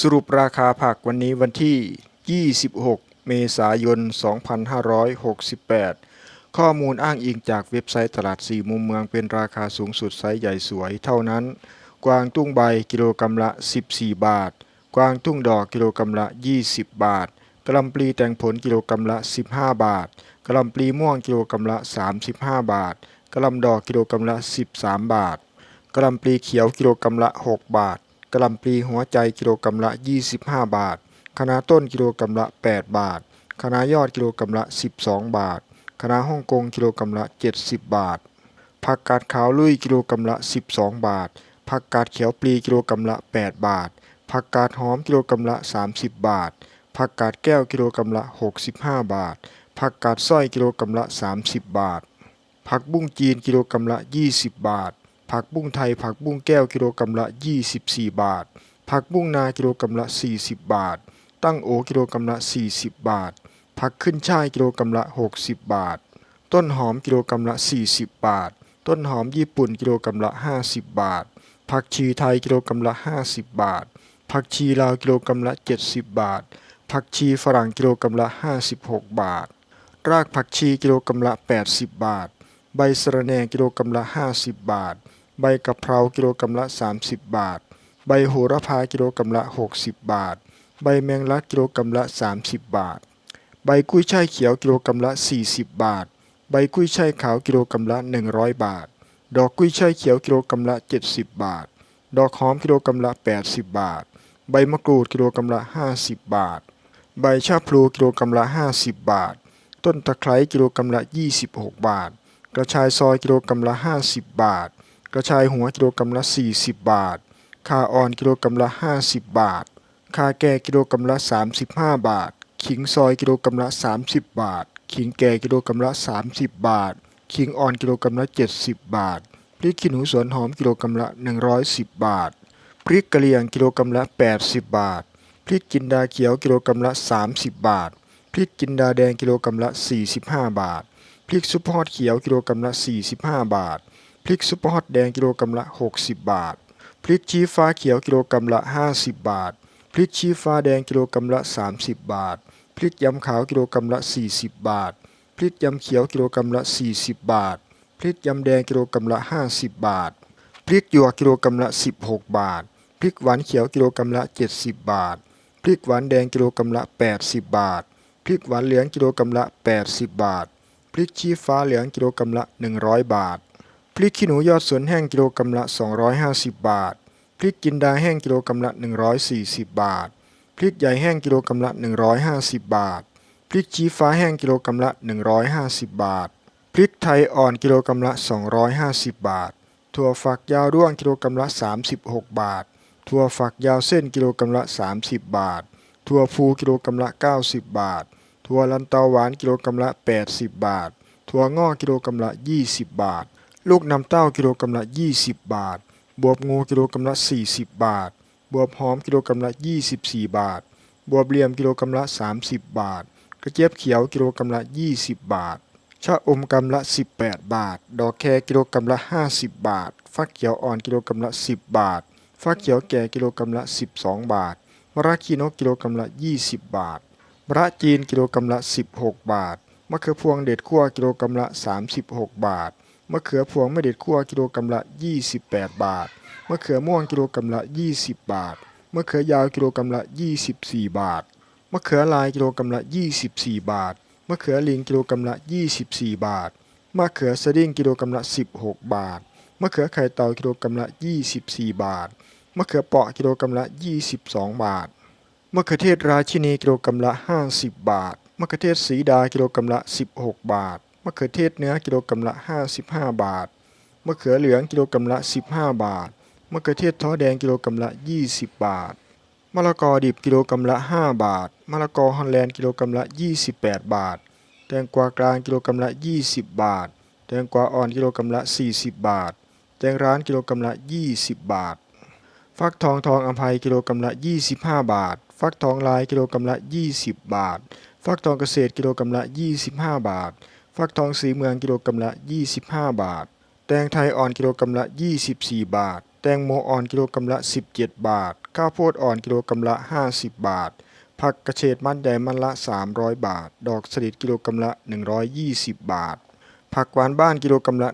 สรุปราคาผักวันนี้วันที่ 26 เมษายน 2568 ข้อมูลอ้างอิงจากเว็บไซต์ตลาดสี่มุมเมืองเป็นราคาสูงสุดไซส์ใหญ่สวยเท่านั้น กวางตุ้งใบกิโลกรัมละ 14 บาท กวางตุ้งดอกกิโลกรัมละ 20 บาทกะลำปลีแต่งผลกิโลกรัมละ 15 บาทกะลำปลีม่วงกิโลกรัมละ 35 บาทกะลำดอกกิโลกรัมละ 13 บาทกะลำปลีเขียวกิโลกรัมละ 6 บาท กระลำปลีหัวใจกิโลกรัมละ 25 บาทคณะต้นกิโลกรัมละ 8 บาทคณะยอดกิโลกรัมละ 12 บาทคณะฮ่องกงกิโลกรัมละ 70 บาท ผักกาดขาวลุยกิโลกรัมละ 12 บาท ผักกาดเขียวปลีกิโลกรัมละ 8 บาท ผักกาดหอมกิโลกรัมละ 30 บาท ผักกาดแก้วกิโลกรัมละ 65 บาท ผักกาดสร้อยกิโลกรัมละ 30 บาท ผักบุ้งจีนกิโลกรัมละ 20 บาท ผักบุ้งไทย ผักบุ้งแก้วกิโลกรัมละ 24 บาท ผักบุ้งนากิโลกรัมละ 40 บาท ตั้งโอกิโลกรัมละ 40 บาท ผักขึ้นช่ายกิโลกรัมละ 60 บาท ต้นหอมกิโลกรัมละ 40 บาท ต้นหอมญี่ปุ่นกิโลกรัมละ 50 บาท ผักชีไทยกิโลกรัมละ 50 บาท ผักชีลาวกิโลกรัมละ 70 บาท ผักชีฝรั่งกิโลกรัมละ 56 บาท รากผักชีกิโลกรัมละ 80 บาท ใบสะระแหน่กิโลกรัมละ 50 บาท ใบกะเพรากิโลกรัมละ 30 บาท ใบโหระพากิโลกรัมละ 60 บาท ใบแมงลักกิโลกรัมละ 30 บาท ใบกุ้ยช่ายเขียวกิโลกรัมละ 40 บาท ใบกุ้ยช่ายขาวกิโลกรัมละ 100 บาท ดอกกุ้ยช่ายเขียวกิโลกรัมละ 70 บาท ดอกหอมกิโลกรัมละ 80 บาท ใบมะกรูดกิโลกรัมละ 50 บาท ใบชะพลูกิโลกรัมละ 50 บาท ต้นตะไคร้กิโลกรัมละ 26 บาท กระชายซอยกิโลกรัมละ 50 บาท กระชายหัวกิโลกรัมละ 40 บาท ข่าอ่อนกิโลกรัมละ 50 บาท ข่าแก่กิโลกรัมละ 35 บาท ขิงซอยกิโลกรัมละ 30 บาท ขิงแก่กิโลกรัมละ 30 บาท ขิงอ่อนกิโลกรัมละ 70 บาท พริกขี้หนูสวนหอมกิโลกรัมละ 110 บาท พริกกะเหรี่ยงกิโลกรัมละ 80 บาท พริกจินดาเขียวกิโลกรัมละ 30 บาท พริกจินดาแดงกิโลกรัมละ 45 บาท พริกซุปเปอร์ฮอตเขียวกิโลกรัมละ 45 บาท พริกซุปเปอร์ฮอตแดงกิโลกรัมละ 60 บาท พริกชี้ฟ้าเขียวกิโลกรัมละ 50 บาท พริกชี้ฟ้าแดงกิโลกรัมละ 30 บาท พริกยำขาวกิโลกรัมละ 40 บาท พริกยำเขียวกิโลกรัมละ 40 บาท พริกยำแดงกิโลกรัมละ 50 บาท พริกหยวกกิโลกรัมละ 16 บาท พริกหวานเขียวกิโลกรัมละ 70 บาท พริกหวานแดงกิโลกรัมละ 80 บาท พริกหวานเหลืองกิโลกรัมละ 80 บาท พริกชี้ฟ้าเหลืองกิโลกรัมละ 100 บาท พริกขี้หนูยอดสวนแห้งกิโลกรัมละ 250 บาท พริกจินดาแห้งกิโลกรัมละ 140 บาท พริกใหญ่แห้งกิโลกรัมละ 150 บาท พริกชี้ฟ้าแห้งกิโลกรัมละ 150 บาท พริกไทยอ่อนกิโลกรัมละ 250 บาท ถั่วฝักยาวร่วงกิโลกรัมละ 36 บาท ถั่วฝักยาวเส้นกิโลกรัมละ 30 บาท ถั่วพูกิโลกรัมละ 90 บาท ถั่วลันเตาหวานกิโลกรัมละ 80 บาท ถั่วงอกกิโลกรัมละ 20 บาท ลูกน้ำเต้ากิโลกรัมละ 20 บาท บวบงูกิโลกรัมละ 40 บาท บวบหอมกิโลกรัมละ 24 บาท บวบเหลี่ยมกิโลกรัมละ 30 บาท กระเจี๊ยบเขียวกิโลกรัมละ 20 บาท ชะอมกำละ 18 บาท ดอกแคกิโลกรัมละ 50 บาท ฟักเขียวอ่อนกิโลกรัมละ 10 บาท ฟักเขียวแก่กิโลกรัมละ 12 บาทมะระขีนกกิโลกรัมละ 20 บาทมะระจีนกิโลกรัมละ 16 บาท มะเขือพวงเด็ดคั่วกิโลกรัมละ 36 บาท มะเขือพวงไม่เด็ดคั่วกิโลกรัมละ 28 บาท มะเขือม่วงกิโลกรัมละ 20 บาท มะเขือยาวกิโลกรัมละ 24 บาท มะเขือลายกิโลกรัมละ 24 บาท มะเขือลิงกิโลกรัมละ 24 บาท มะเขือสดิ้งกิโลกรัมละ 16 บาท มะเขือไข่เต่ากิโลกรัมละ 24 บาท มะเขือเปาะกิโลกรัมละ 22 บาท มะเขือเทศราชินีกิโลกรัมละ 50 บาท มะเขือเทศสีดากิโลกรัมละ 16 บาท มะเขือเทศเนื้อกิโลกรัมละ 55 บาท มะเขือเหลืองกิโลกรัมละ 15 บาท มะเขือเทศท้อแดงกิโลกรัมละ 20 บาท มะละกอดิบกิโลกรัมละ 5 บาท มะละกอฮอลแลนด์กิโลกรัมละ 28 บาท แตงกวากลางกิโลกรัมละ 20 บาท แตงกวาอ่อนกิโลกรัมละ 40 บาท แตงร้านกิโลกรัมละ 20 บาท ฟักทองทองอัมภัยกิโลกรัมละ 25 บาท ฟักทองลายกิโลกรัมละ 20 บาท ฟักทองเกษตรกิโลกรัมละ 25 บาท ฟักทองสีเมืองกิโลกรัมละ 25 บาท แตงไทยอ่อนกิโลกรัมละ 24 บาท แตงโมอ่อนกิโลกรัมละ 17 บาท ข้าวโพดอ่อนกิโลกรัมละ 50 บาท ผักกระเฉดมัดใหญ่มัดละ 300 บาท ดอกสลิดกิโลกรัมละ 120 บาท ผักหวานบ้านกิโลกรัมละ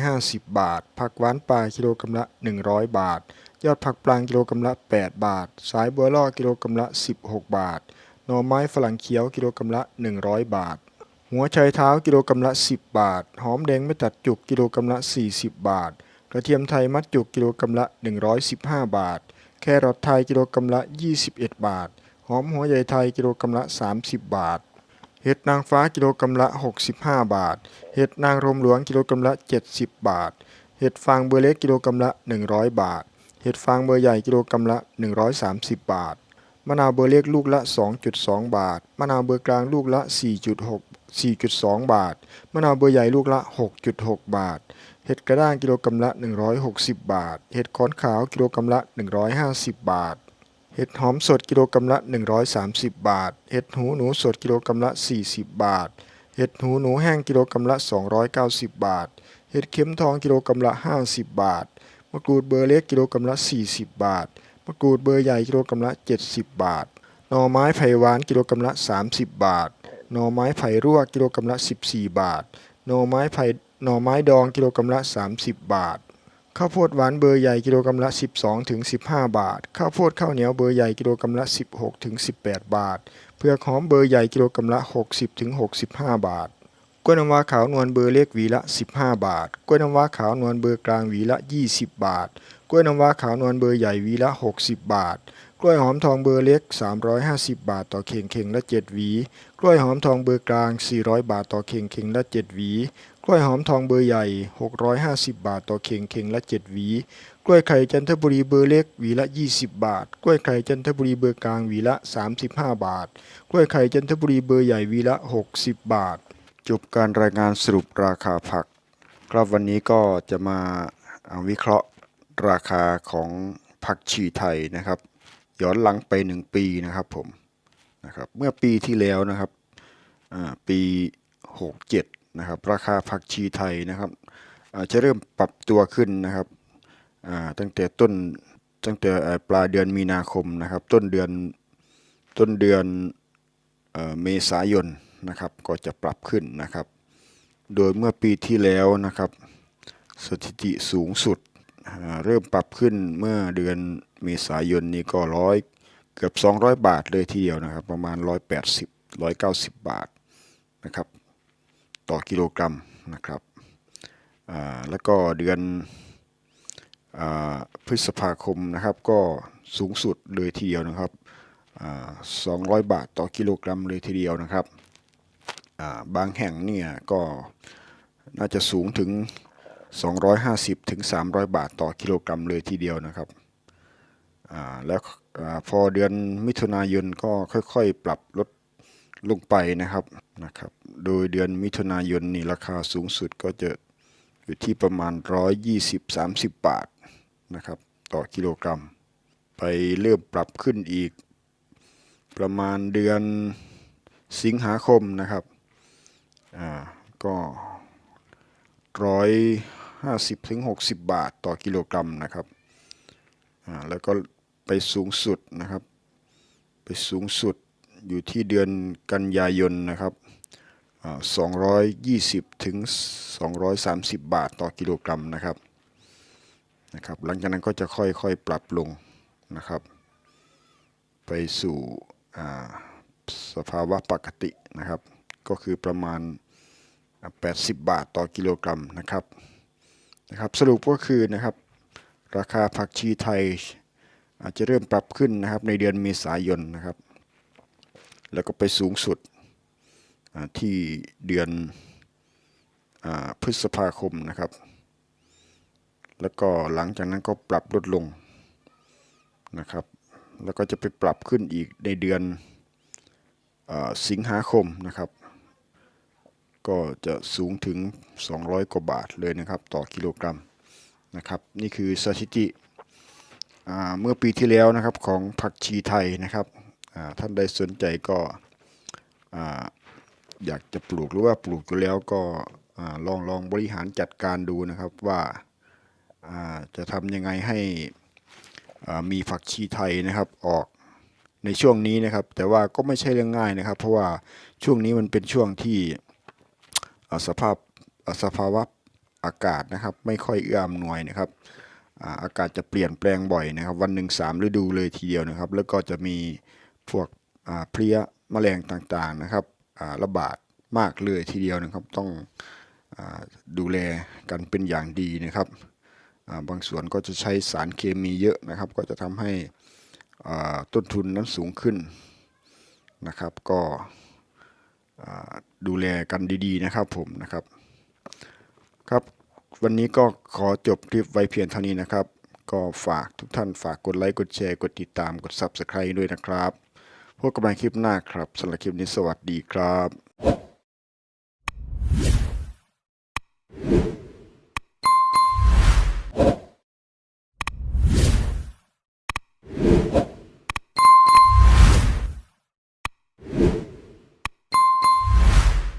150 บาท ผักหวานป่ากิโลกรัมละ 100 บาท ยอดผักปลางกิโลกรัมละ 8 บาท สายบัวล่อกิโลกรัมละ 16 บาท หน่อไม้ฝรั่งเขียวกิโลกรัมละ 100 บาท หัวไชเท้ากิโลกรัมละ 10 บาท หอมแดงไม่ตัดจุกกิโลกรัมละ 40 บาท กระเทียมไทยมัดจุกกิโลกรัมละ 115 บาท แครอทไทยกิโลกรัมละ 21 บาท หอมหัวใหญ่ไทยกิโลกรัมละ 30 บาท เห็ดนางฟ้ากิโลกรัมละ 65 บาท เห็ดนางรมหลวงกิโลกรัมละ 70 บาท เห็ดฟางเบอร์เล็กกิโลกรัมละ 100 บาท เห็ดฟางเบอร์ใหญ่กิโลกรัมละ 130 บาท มะนาวเบอร์เล็กลูกละ 2.2 บาท มะนาวเบอร์กลางลูกละ 4.6 4.2 บาท มะนาวเบอร์ใหญ่ลูกละ 6.6 บาท เห็ดกระด้างกิโลกรัมละ 160 บาท เห็ดขอนขาวกิโลกรัมละ 150 บาท เห็ดหอมสดกิโลกรัมละ 130 บาท เห็ดหูหนูสดกิโลกรัมละ 40 บาท เห็ดหูหนูแห้งกิโลกรัมละ 290 บาท เห็ดเข็มทองกิโลกรัมละ 50 บาท มะกรูดเบอร์เล็กกิโลกรัมละ 40 บาท มะกรูดเบอร์ใหญ่กิโลกรัมละ 70 บาท หน่อไม้ไผ่หวานกิโลกรัมละ 30 บาท หน่อไม้ไผ่รั่วกิโลกรัมละ 14 บาท หน่อไม้ไผ่หน่อไม้ดองกิโลกรัมละ 30 บาท ข้าวโพดหวานเบอร์ใหญ่กิโลกรัมละ 12ถึง15 บาท ข้าวโพดข้าวเหนียวเบอร์ใหญ่กิโลกรัมละ 16ถึง18 บาทเผือกหอมเบอร์ใหญ่กิโลกรัมละ 60ถึง65 บาทกล้วยน้ำว้าขาวนวลเบอร์เล็กหวีละ 15 บาท กล้วยน้ำว้าขาวนวลเบอร์กลางหวีละ 20 บาท กล้วยน้ำว้าขาวนวลเบอร์ใหญ่หวีละ 60 บาท กล้วยหอมทองเบอร์เล็ก 350 บาทต่อเข่งเข่งละ 7 หวี กล้วยหอมทองเบอร์กลาง 400 บาทต่อเข่งเข่งละ 7 หวี กล้วยหอมทองเบอร์ใหญ่ 650 บาทต่อเข่งเข่งละ 7 หวี กล้วยไข่จันทบุรีเบอร์เล็กหวีละ 20 บาท กล้วยไข่จันทบุรีเบอร์กลางหวีละ 35 บาท กล้วยไข่จันทบุรีเบอร์ใหญ่หวีละ 60 บาท จบการรายงานสรุปราคาผัก ครับวันนี้ก็จะมาวิเคราะห์ราคาของผักชีไทยนะครับ ย้อนหลังไปหนึ่งปีนะครับผมนะครับเมื่อปีที่แล้วนะครับปี 67นะครับราคาผักชีไทยนะครับจะเริ่มปรับตัวขึ้นนะครับตั้งแต่ต้นตั้งแต่ปลายเดือนมีนาคมนะครับ ต้นเดือนต้นเดือนเมษายนนะครับก็จะปรับขึ้นนะครับ โดยเมื่อปีที่แล้วนะครับ สถิติสูงสุด เริ่มปรับขึ้นเมื่อเดือนเมษายนนี้ก็ร้อยเกือบ 200 บาทเลยทีเดียวนะครับ ประมาณ 180 190 บาทนะครับ ต่อกิโลกรัมนะครับแล้วก็เดือนอพฤษภาคมนะครับ ก็สูงสุดเลยทีเดียวนะครับอ่า200 บาทต่อกิโลกรัมเลยทีเดียวนะครับ บางแห่งเนี่ยก็น่าจะสูงถึง 250ถึง300 บาทต่อกิโลกรัมเลยทีเดียวนะครับแล้วอพอเดือนมิถุนายนก็ค่อยๆ ปรับลดลงไปนะครับนะครับ โดยเดือนมิถุนายนนี่ราคาสูงสุดก็จะอยู่ที่ประมาณ 120-30 บาทนะครับต่อกิโลกรัม ไปเริ่มปรับขึ้นอีกประมาณเดือนสิงหาคมนะครับ อ่า ก็ร้อย ห้าสิบถึงหกสิบบาทต่อกิโลกรัมนะครับแล้วก็ไปสูงสุดนะครับ ไปสูงสุดอยู่ที่เดือนกันยายนนะครับสองร้อยยี่สิบถึงสองร้อยสามสิบบาทต่อกิโลกรัมนะครับนะครับ หลังจากนั้นก็จะค่อยๆปรับลงนะครับ ไปสู่สภาวะปกตินะครับ ก็คือประมาณ 80 บาทต่อกิโลกรัมนะครับ นะครับสรุปก็คือนะครับราคาผักชีไทย อาจจะเริ่มปรับขึ้นนะครับในเดือนเมษายนนะครับ แล้วก็ไปสูงสุดที่เดือนอพฤษภาคมนะครับ แล้วก็หลังจากนั้นก็ปรับลดลงนะครับ แล้วก็จะไปปรับขึ้นอีกในเดือนอสิงหาคมนะครับ ก็จะสูงถึง 200 กว่าบาทเลยนะครับต่อกิโลกรัมนะครับนี่คือสถิติเมื่อปีที่แล้วนะครับของผักชีไทยนะครับท่านใดสนใจก็อ่าอยากจะปลูกหรือว่าปลูกอยู่แล้วก็อลองลองบริหารจัดการดูนะครับว่าาจะทำยังไงให้มีผักชีไทยนะครับออกในช่วงนี้นะครับ แต่ว่าก็ไม่ใช่เรื่องง่ายนะครับ เพราะว่าช่วงนี้มันเป็นช่วงที่ สภาพสภาวะอากาศนะครับ ไม่ค่อยเอื้ออำนวยนะครับอากาศจะเปลี่ยนแปลงบ่อยนะครับ วันหนึ่งสามฤดูเลยทีเดียวนะครับ แล้วก็จะมีพวกเพลี้ยแมลงต่างๆนะครับระบาดมากเลยทีเดียวนะครับ ต้องอดูแลกันเป็นอย่างดีนะครับบางส่วนก็จะใช้สารเคมีเยอะนะครับ ก็จะทำให้ต้นทุนนั้นสูงขึ้นนะครับ ก็ ดูแลกันดีๆนะครับผมนะครับ ครับวันนี้ก็ขอจบคลิปไว้เพียงเท่านี้นะครับ ก็ฝากทุกท่านฝากกดไลค์กดแชร์กดติดตามกด Subscribe ด้วยนะครับพบกันใหม่คลิปหน้าครับสำหรับคลิปนี้สวัสดีครับ